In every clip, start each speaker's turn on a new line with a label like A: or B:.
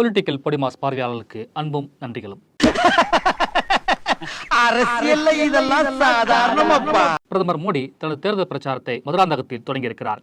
A: Political podimas பார்வையாளர்களுக்கு அன்பும் நன்றிகளும்.
B: அரசியல்ல இதெல்லாம் சாதாரணமாப்பா.
A: பிரதமர் மோடி தனது தேர்தல் பிரச்சாரத்தை மதுராந்தகத்தில் தொடங்கியிருக்கிறார்.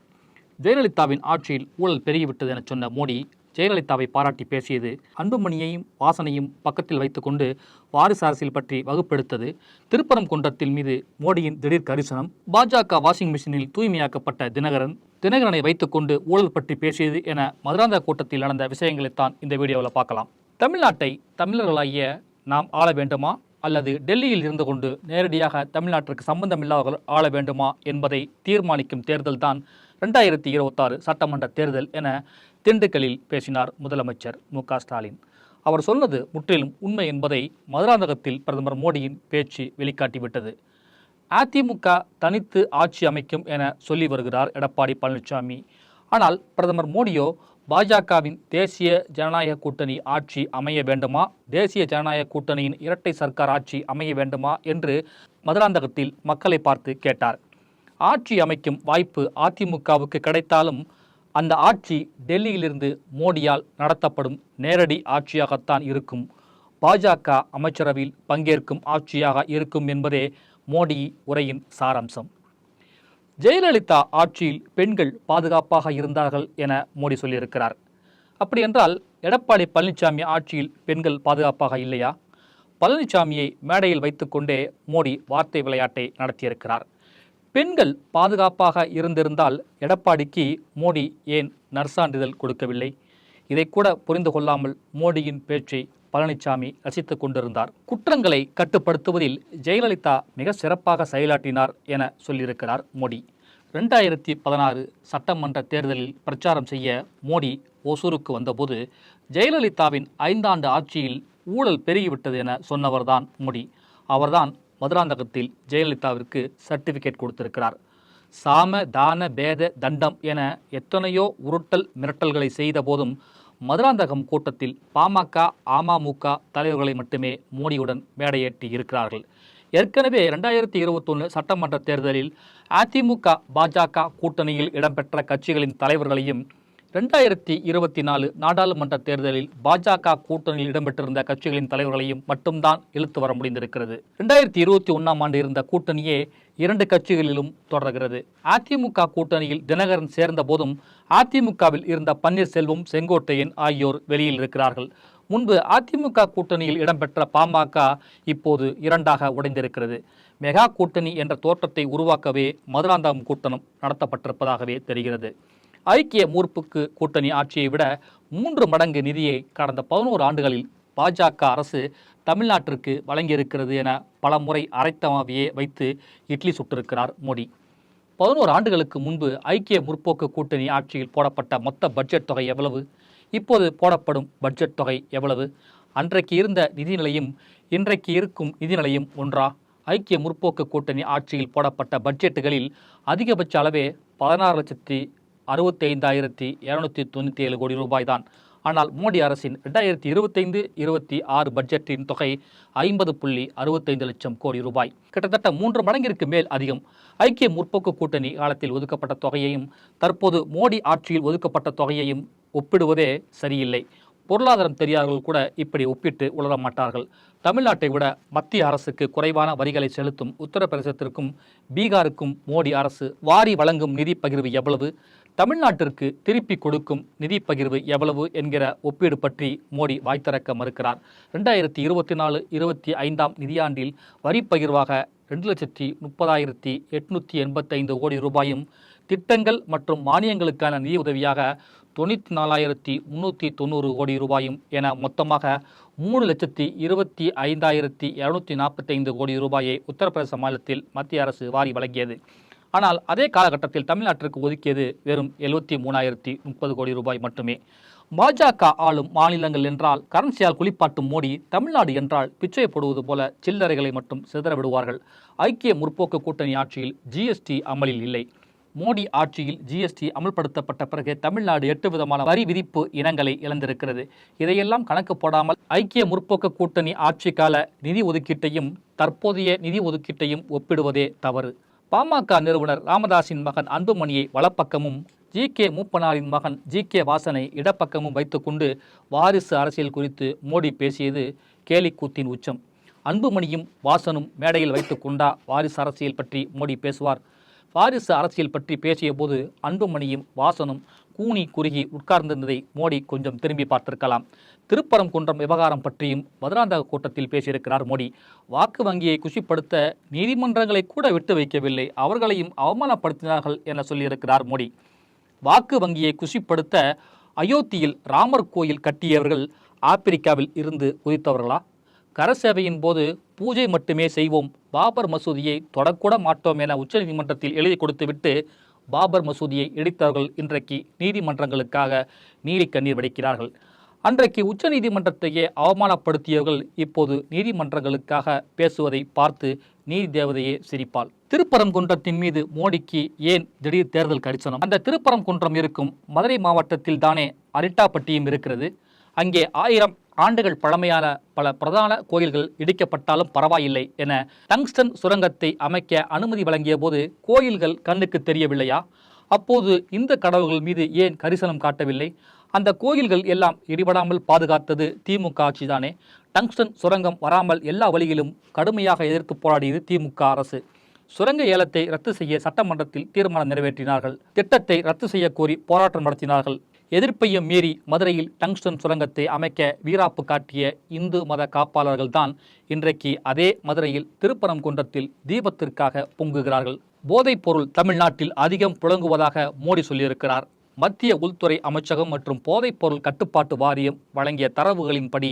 A: ஜெயலலிதாவின் ஆட்சியில் ஊழல் பெருகிவிட்டது என சொன்ன மோடி ஜெயலலிதாவை பாராட்டி பேசியது அன்புமணியையும் வாசனையும் பக்கத்தில் வைத்துக்கொண்டு வாரிசு அரசியல் பற்றி வகுப்பெடுத்தது. திருப்பரம் குன்றத்தின் மீது மோடியின் திடீர் கரிசனம் பாஜக வாஷிங் மிஷினில் தூய்மையாக்கப்பட்ட தினகரன் தினகரனை வைத்துக்கொண்டு ஊழல் பற்றி பேசியது என மதுராந்தக கூட்டத்தில் நடந்த விஷயங்களைத்தான் இந்த வீடியோவில் பார்க்கலாம். தமிழ்நாட்டை தமிழர்களாகிய நாம் ஆள வேண்டுமா? அல்லது டெல்லியில் இருந்து கொண்டு நேரடியாக தமிழ்நாட்டிற்கு சம்பந்தமில்லாதவர்கள் ஆள வேண்டுமா? என்பதை தீர்மானிக்கும் தேர்தல் தான் ரெண்டாயிரத்தி இருபத்தாறு சட்டமன்ற தேர்தல் என திண்டுக்கலில் பேசினார் முதலமைச்சர் மு ஸ்டாலின். அவர் சொன்னது முற்றிலும் உண்மை என்பதை மதுராந்தகத்தில் பிரதமர் மோடியின் பேச்சு வெளிக்காட்டிவிட்டது. அதிமுக தனித்து ஆட்சி அமைக்கும் என சொல்லி வருகிறார் எடப்பாடி பழனிசாமி. ஆனால் பிரதமர் மோடியோ பாஜகவின் தேசிய ஜனநாயக கூட்டணி ஆட்சி அமைய வேண்டுமா? தேசிய ஜனநாயக கூட்டணியின் இரட்டை சர்க்கார் ஆட்சி அமைய வேண்டுமா? என்று மதுராந்தகத்தில் மக்களை பார்த்து கேட்டார். ஆட்சி அமைக்கும் வாய்ப்பு அதிமுகவுக்கு கிடைத்தாலும் அந்த ஆட்சி டெல்லியிலிருந்து மோடியால் நடத்தப்படும் நேரடி ஆட்சியாகத்தான் இருக்கும். பாஜக அமைச்சரவையில் பங்கேற்கும் ஆட்சியாக இருக்கும் என்பதே மோடி உரையின் சாராம்சம். ஜெயலலிதா ஆட்சியில் பெண்கள் பாதுகாப்பாக இருந்தார்கள் என மோடி சொல்லியிருக்கிறார். அப்படி என்றால் எடப்பாடி பழனிசாமி ஆட்சியில் பெண்கள் பாதுகாப்பாக இல்லையா? பழனிசாமியை மேடையில் வைத்துக்கொண்டே மோடி வார்த்தை விளையாட்டை நடத்தியிருக்கிறார். பெண்கள் பாதுகாப்பாக இருந்திருந்தால் எடப்பாடிக்கு மோடி ஏன் நற்சான்றிதழ் கொடுக்கவில்லை? இதை கூட புரிந்து கொள்ளாமல் மோடியின் பேச்சை பழனிசாமி ரசித்துக் கொண்டிருந்தார். குற்றங்களை கட்டுப்படுத்துவதில் ஜெயலலிதா மிக சிறப்பாக செயலாற்றினார் என சொல்லியிருக்கிறார் மோடி. ரெண்டாயிரத்தி பதினாறு சட்டமன்ற தேர்தலில் பிரச்சாரம் செய்ய மோடி ஓசூருக்கு வந்தபோது ஜெயலலிதாவின் ஐந்தாண்டு ஆட்சியில் ஊழல் பெருகிவிட்டது என சொன்னவர்தான் மோடி. அவர்தான் மதுராந்தகத்தில் ஜெயலலிதாவிற்கு சர்டிபிகேட் கொடுத்திருக்கிறார். சாம தான பேத தண்டம் என எத்தனையோ உருட்டல் மிரட்டல்களை செய்த போதும் மதுராந்தகம் கூட்டத்தில் பாமக அமமுக தலைவர்களை மட்டுமே மோடியுடன் மேடையேற்றி இருக்கிறார்கள். ஏற்கனவே ரெண்டாயிரத்தி இருபத்தொன்று சட்டமன்ற தேர்தலில் அதிமுக பாஜக கூட்டணியில் இடம்பெற்ற கட்சிகளின் தலைவர்களையும் ரெண்டாயிரத்தி இருபத்தி நாலு நாடாளுமன்ற தேர்தலில் பாஜக கூட்டணியில் இடம்பெற்றிருந்த கட்சிகளின் தலைவர்களையும் மட்டும்தான் இழுத்து வர முடிந்திருக்கிறது. ரெண்டாயிரத்தி இருபத்தி ஒன்றாம் ஆண்டு இருந்த கூட்டணியே இரண்டு கட்சிகளிலும் தொடர்கிறது. அதிமுக கூட்டணியில் தினகரன் சேர்ந்த போதும் அதிமுகவில் இருந்த பன்னீர்செல்வம் செங்கோட்டையன் ஆகியோர் வெளியில் இருக்கிறார்கள். முன்பு அதிமுக கூட்டணியில் இடம்பெற்ற பாமக இப்போது இரண்டாக உடைந்திருக்கிறது. மெகா கூட்டணி என்ற தோற்றத்தை உருவாக்கவே மதுராந்தகம் கூட்டணம் நடத்தப்பட்டிருப்பதாகவே தெரிகிறது. ஐக்கிய முற்போக்கு கூட்டணி ஆட்சியை விட மூன்று மடங்கு நிதியை கடந்த பதினோரு ஆண்டுகளில் பாஜக அரசு தமிழ்நாட்டிற்கு வழங்கியிருக்கிறது என பல முறை அரைத்தமாவியே வைத்து இட்லி சுட்டிருக்கிறார் மோடி. பதினோரு ஆண்டுகளுக்கு முன்பு ஐக்கிய முற்போக்கு கூட்டணி ஆட்சியில் போடப்பட்ட மொத்த பட்ஜெட் தொகை எவ்வளவு? இப்போது போடப்படும் பட்ஜெட் தொகை எவ்வளவு? அன்றைக்கு இருந்த நிதிநிலையும் இன்றைக்கு இருக்கும் நிதிநிலையும் ஒன்றா? ஐக்கிய முற்போக்கு கூட்டணி ஆட்சியில் போடப்பட்ட பட்ஜெட்டுகளில் அதிகபட்ச அளவே பதினாறு லட்சத்தி அறுபத்தி ஐந்தாயிரத்தி இரநூத்தி தொண்ணூற்றி ஏழு கோடி ரூபாய் தான் ஆனால் மோடி அரசின் ரெண்டாயிரத்தி இருபத்தைந்து இருபத்தி ஆறு பட்ஜெட்டின் தொகை ஐம்பது புள்ளி அறுபத்தைந்து லட்சம் கோடி ரூபாய். கிட்டத்தட்ட மூன்று மடங்கிற்கு மேல் அதிகம். ஐக்கிய முற்போக்கு கூட்டணி காலத்தில் ஒதுக்கப்பட்ட தொகையையும் தற்போது மோடி ஆட்சியில் ஒதுக்கப்பட்ட தொகையையும் ஒப்பிடுவதே சரியில்லை. பொருளாதாரம் தெரியாதவர்கள் கூட இப்படி ஒப்பிட்டு உலர மாட்டார்கள் தமிழ்நாட்டை விட மத்திய அரசுக்கு குறைவான வரிகளை செலுத்தும் உத்தரப்பிரதேசத்திற்கும் பீகாருக்கும் மோடி அரசு வாரி வழங்கும் நிதி பகிர்வு எவ்வளவு? தமிழ்நாட்டிற்கு திருப்பி கொடுக்கும் நிதி பகிர்வு எவ்வளவு என்கிற ஒப்பீடு பற்றி மோடி வாய்த்திறக்க மறுக்கிறார். ரெண்டாயிரத்தி இருபத்தி நாலு இருபத்தி ஐந்தாம் நிதியாண்டில் வரி பகிர்வாக ரெண்டு லட்சத்தி முப்பதாயிரத்தி எட்நூற்றி எண்பத்தைந்து கோடி ரூபாயும் திட்டங்கள் மற்றும் மானியங்களுக்கான நிதி உதவியாக தொண்ணூற்றி நாலாயிரத்தி முந்நூற்றி தொண்ணூறு கோடி ரூபாயும் என மொத்தமாக மூணு லட்சத்தி இருபத்தி ஐந்தாயிரத்தி இரநூத்தி நாற்பத்தைந்து கோடி ரூபாயை உத்தரப்பிரதேச மாநிலத்தில் மத்திய அரசு வாரி வழங்கியது. ஆனால் அதே காலகட்டத்தில் தமிழ்நாட்டிற்கு ஒதுக்கியது வெறும் எழுபத்தி மூணாயிரத்தி முப்பது கோடி ரூபாய் மட்டுமே. பாஜக ஆளும் மாநிலங்கள் என்றால் கரன்சியால் குளிப்பாட்டும் மோடி தமிழ்நாடு என்றால் பிச்சை போடுவது போல சில்லறைகளை மட்டும் சிதற விடுவார்கள் ஐக்கிய முற்போக்கு கூட்டணி ஆட்சியில் ஜிஎஸ்டி அமலில் இல்லை. மோடி ஆட்சியில் ஜிஎஸ்டி அமல்படுத்தப்பட்ட பிறகு தமிழ்நாடு எட்டு விதமான வரி விதிப்பு இனங்களை இழந்திருக்கிறது. இதையெல்லாம் கணக்கு போடாமல் ஐக்கிய முற்போக்கு கூட்டணி ஆட்சி கால நிதி ஒதுக்கீட்டையும் தற்போதைய நிதி ஒதுக்கீட்டையும் ஒப்பிடுவதே தவறு. பாமக நிறுவனர் ராமதாஸின் மகன் அன்புமணியை வலப்பக்கமும் ஜி கே மூப்பனாரின் மகன் ஜி கே வாசனை இடப்பக்கமும் வைத்துக்கொண்டு வாரிசு அரசியல் குறித்து மோடி பேசியது கேலிக்கூத்தின் உச்சம். அன்புமணியும் வாசனும் மேடையில் வைத்து கொண்டா வாரிசு அரசியல் பற்றி மோடி பேசுவார். வாரிசு அரசியல் பற்றி பேசியபோது அன்புமணியும் வாசனும் கூனி குறுகி உட்கார்ந்திருந்ததை மோடி கொஞ்சம் திரும்பி பார்த்திருக்கலாம். திருப்பரங்குன்றம் விவகாரம் பற்றியும் மதுராந்தக கூட்டத்தில் பேசியிருக்கிறார் மோடி. வாக்கு வங்கியை குஷிப்படுத்த நீதிமன்றங்களை கூட விட்டு வைக்கவில்லை. அவர்களையும் அவமானப்படுத்தினார்கள் என சொல்லியிருக்கிறார் மோடி. வாக்கு வங்கியை குஷிப்படுத்த அயோத்தியில் ராமர் கோயில் கட்டியவர்கள் ஆப்பிரிக்காவில் இருந்து உதித்தவர்களா கரசேவையின் போது பூஜை மட்டுமே செய்வோம். பாபர் மசூதியை தொடக்கூட மாட்டோம் என உச்சநீதிமன்றத்தில் எழுதி கொடுத்துவிட்டு பாபர் மசூதியை இடித்தவர்கள் இன்றைக்கு நீதிமன்றங்களுக்காக நீலி கண்ணீர் வடிக்கிறார்கள். அன்றைக்கு உச்சநீதிமன்றத்தையே அவமானப்படுத்தியவர்கள் இப்போது நீதிமன்றங்களுக்காக பேசுவதை பார்த்து நீதி தேவதையே சிரிப்பாள். திருப்பரங்குன்றத்தின் மீது மோடிக்கு ஏன் திடீர் தேர்தல் கரிசனம்? அந்த திருப்பரங்குன்றம் இருக்கும் மதுரை மாவட்டத்தில் தானே அரிட்டாப்பட்டியும் இருக்கிறது. அங்கே ஆயிரம் ஆண்டுகள் பழமையான பல பிரதான கோயில்கள் இடிக்கப்பட்டாலும் பரவாயில்லை என டங்ஸ்டன் சுரங்கத்தை அமைக்க அனுமதி வழங்கிய போது கோயில்கள் கண்ணுக்கு தெரியவில்லையா? அப்போது இந்த கடவுள்கள் மீது ஏன் கரிசனம் காட்டவில்லை? அந்த கோயில்கள் எல்லாம் இடிபடாமல் பாதுகாத்தது திமுக ஆட்சிதானே? டங்ஸ்டன் சுரங்கம் வராமல் எல்லா வழியிலும் கடுமையாக எதிர்த்து போராடியது திமுக அரசு. சுரங்க ஏலத்தை ரத்து செய்ய சட்டமன்றத்தில் தீர்மானம் நிறைவேற்றினார்கள். திட்டத்தை ரத்து செய்ய கோரி போராட்டம் நடத்தினார்கள். எதிர்ப்பையும் மீறி மதுரையில் டங்ஸ்டன் சுரங்கத்தை அமைக்க வீராப்பு காட்டிய இந்து மத காப்பாளர்கள் தான் இன்றைக்கு அதே மதுரையில் திருப்பரங்குன்றத்தில் தீபத்திற்காக பொங்குகிறார்கள். போதைப் பொருள் தமிழ்நாட்டில் அதிகம் புழங்குவதாக மோடி சொல்லியிருக்கிறார். மத்திய உள்துறை அமைச்சகம் மற்றும் போதைப் பொருள் கட்டுப்பாட்டு வாரியம் வழங்கிய தரவுகளின்படி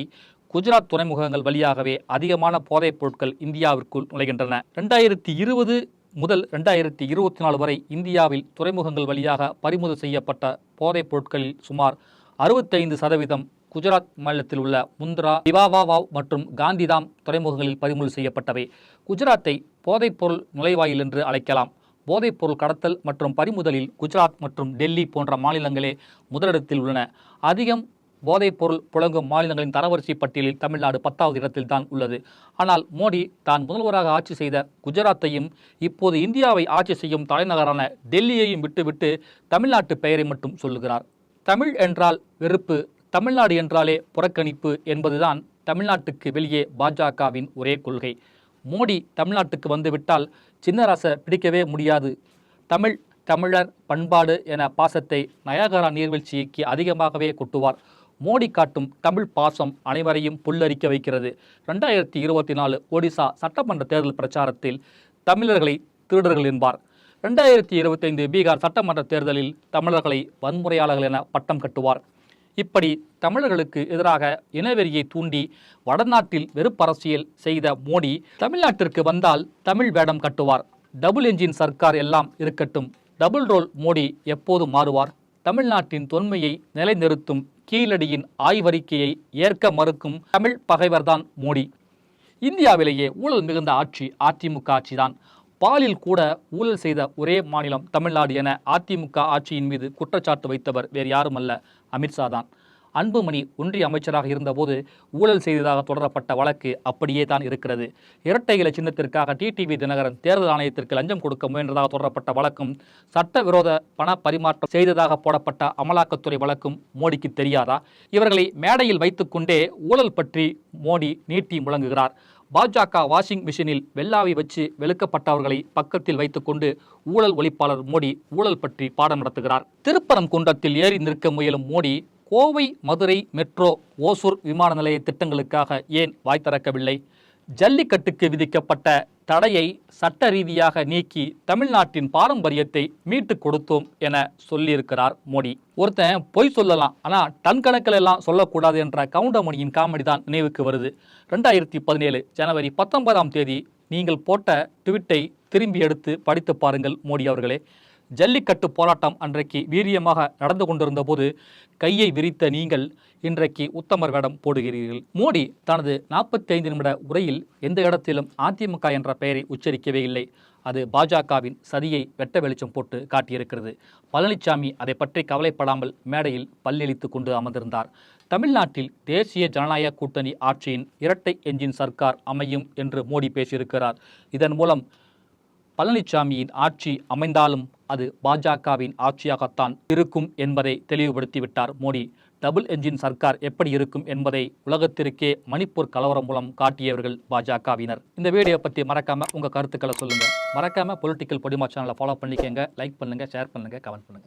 A: குஜராத் துறைமுகங்கள் வழியாகவே அதிகமான போதைப் பொருட்கள் இந்தியாவிற்குள் நுழைகின்றன. ரெண்டாயிரத்தி இருபது முதல் ரெண்டாயிரத்தி இருபத்தி நாலு வரை இந்தியாவில் துறைமுகங்கள் வழியாக பறிமுதல் செய்யப்பட்ட போதைப் பொருட்களில் சுமார் அறுபத்தைந்து சதவீதம் குஜராத் மாநிலத்தில் உள்ள முந்த்ரா திவாவாவாவ் மற்றும் காந்திதாம் துறைமுகங்களில் பறிமுதல் செய்யப்பட்டவை. குஜராத்தை போதைப்பொருள் நுழைவாயில் என்று அழைக்கலாம். போதைப்பொருள் கடத்தல் மற்றும் பறிமுதலில் குஜராத் மற்றும் டெல்லி போன்ற மாநிலங்களே முதலிடத்தில் உள்ளன. அதிகம் போதைப்பொருள் புழங்கும் மாநிலங்களின் தரவரிசை பட்டியலில் தமிழ்நாடு பத்தாவது இடத்தில் தான் உள்ளது. ஆனால் மோடி தான் முதல்வராக ஆட்சி செய்த குஜராத்தையும் இப்போது இந்தியாவை ஆட்சி செய்யும் தலைநகரான டெல்லியையும் விட்டுவிட்டு தமிழ்நாட்டு பெயரை மட்டும் சொல்லுகிறார். தமிழ் என்றால் வெறுப்பு தமிழ்நாடு என்றாலே புறக்கணிப்பு என்பதுதான் தமிழ்நாட்டுக்கு வெளியே பாஜகவின் ஒரே கொள்கை. மோடி தமிழ்நாட்டுக்கு வந்துவிட்டால் சின்னரசை பிடிக்கவே முடியாது. தமிழ் தமிழர் பண்பாடு என பாசத்தை நயாகரா நீர்வீழ்ச்சிக்கு அதிகமாகவே கொட்டுவார். மோடி காட்டும் தமிழ் பாசம் அனைவரையும் புல்லரிக்க வைக்கிறது. ரெண்டாயிரத்தி இருபத்தி நாலு ஒடிசா சட்டமன்ற தேர்தல் பிரச்சாரத்தில் தமிழர்களை திருடர்கள் என்பார். ரெண்டாயிரத்தி இருபத்தைந்து பீகார் சட்டமன்ற தேர்தலில் தமிழர்களை வன்முறையாளர்கள் என பட்டம் கட்டுவார். இப்படி தமிழர்களுக்கு எதிராக இனவெறியை தூண்டி வடநாட்டில் வெறுப்பரசியல் செய்த மோடி தமிழ்நாட்டிற்கு வந்தால் தமிழ் வேடம் கட்டுவார். டபுள் என்ஜின் சர்க்கார் எல்லாம் இருக்கட்டும். டபுள் ரோல் மோடி எப்போது மாறுவார். தமிழ்நாட்டின் தொன்மையை நிலைநிறுத்தும் கீழடியின் ஆய்வறிக்கையை ஏற்க மறுக்கும் தமிழ் பகைவர்தான் மோடி. இந்தியாவிலேயே ஊழல் மிகுந்த ஆட்சி அதிமுக ஆட்சிதான். பாலில் கூட ஊழல் செய்த ஒரே மாநிலம் தமிழ்நாடு என அதிமுக ஆட்சியின் மீது குற்றச்சாட்டு வைத்தவர் வேறு யாருமல்ல. அமித்ஷா தான் அன்புமணி ஒன்றிய அமைச்சராக இருந்தபோது ஊழல் செய்ததாக தொடரப்பட்ட வழக்கு அப்படியே தான் இருக்கிறது. இரட்டை இலை சின்னத்திற்காக டிடிவி தினகரன் தேர்தல் ஆணையத்திற்கு லஞ்சம் கொடுக்க முயன்றதாக தொடரப்பட்ட வழக்கும் சட்டவிரோத பண பரிமாற்றம் செய்ததாக போடப்பட்ட அமலாக்கத்துறை வழக்கும் மோடிக்கு தெரியாதா? இவர்களை மேடையில் வைத்துக்கொண்டே ஊழல் பற்றி மோடி நீட்டி முழங்குகிறார். பாஜக வாஷிங் மிஷினில் வெள்ளாவை வச்சு வெளுக்கப்பட்டவர்களை பக்கத்தில் வைத்துக்கொண்டு ஊழல் ஒழிப்பாளர் மோடி ஊழல் பற்றி பாடம் நடத்துகிறார். திருப்பரங்குன்றத்தில் ஏறி நிற்க முயலும் மோடி கோவை மதுரை மெட்ரோ ஓசூர் விமான நிலைய திட்டங்களுக்காக ஏன் வாய் திறக்கவில்லை? ஜல்லிக்கட்டுக்கு விதிக்கப்பட்ட தடையை சட்ட ரீதியாக நீக்கி தமிழ்நாட்டின் பாரம்பரியத்தை மீட்டுக் கொடுத்தோம் என சொல்லியிருக்கிறார் மோடி. ஒருத்தன் பொய் சொல்லலாம் ஆனால் டன் கணக்கில் எல்லாம் சொல்லக்கூடாது என்ற கவுண்டமணியின் காமெடி தான் நினைவுக்கு வருது. ரெண்டாயிரத்தி பதினேழு ஜனவரி பத்தொன்பதாம் தேதி நீங்கள் போட்ட ட்விட்டை திரும்பி எடுத்து படித்து பாருங்கள் மோடி அவர்களே. ஜல்லிக்கட்டு போராட்டம் அன்றைக்கு வீரியமாக நடந்து கொண்டிருந்த போது கையை விரித்த நீங்கள் இன்றைக்கு உத்தமர் வேடம் போடுகிறீர்கள். மோடி தனது நாற்பத்தி ஐந்து நிமிட உரையில் எந்த இடத்திலும் அதிமுக என்ற பெயரை உச்சரிக்கவே இல்லை. அது பாஜகவின் சதியை வெட்ட வெளிச்சம் போட்டு காட்டியிருக்கிறது. பழனிசாமி அதை பற்றி கவலைப்படாமல் மேடையில் பல்லெளித்து கொண்டு அமர்ந்திருந்தார். தமிழ்நாட்டில் தேசிய ஜனநாயக கூட்டணி ஆட்சியின் இரட்டை எஞ்சின் சர்க்கார் அமையும் என்று மோடி பேசியிருக்கிறார். இதன் மூலம் பழனிசாமியின் ஆட்சி அமைந்தாலும் அது பாஜகவின் ஆட்சியாகத்தான் இருக்கும் என்பதை தெளிவுபடுத்திவிட்டார் மோடி. டபுள் என்ஜின் சர்க்கார் எப்படி இருக்கும் என்பதை உலகத்திற்கே மணிப்பூர் கலவரம் மூலம் காட்டியவர்கள் பாஜகவினர். இந்த வீடியோ பற்றி மறக்காம உங்க கருத்துக்களை சொல்லுங்க. மறக்காம பொலிட்டிக்கல் பொடிமா சேனலை ஃபாலோ பண்ணிக்கங்க லைக் பண்ணுங்க ஷேர் பண்ணுங்க கமெண்ட் பண்ணுங்க.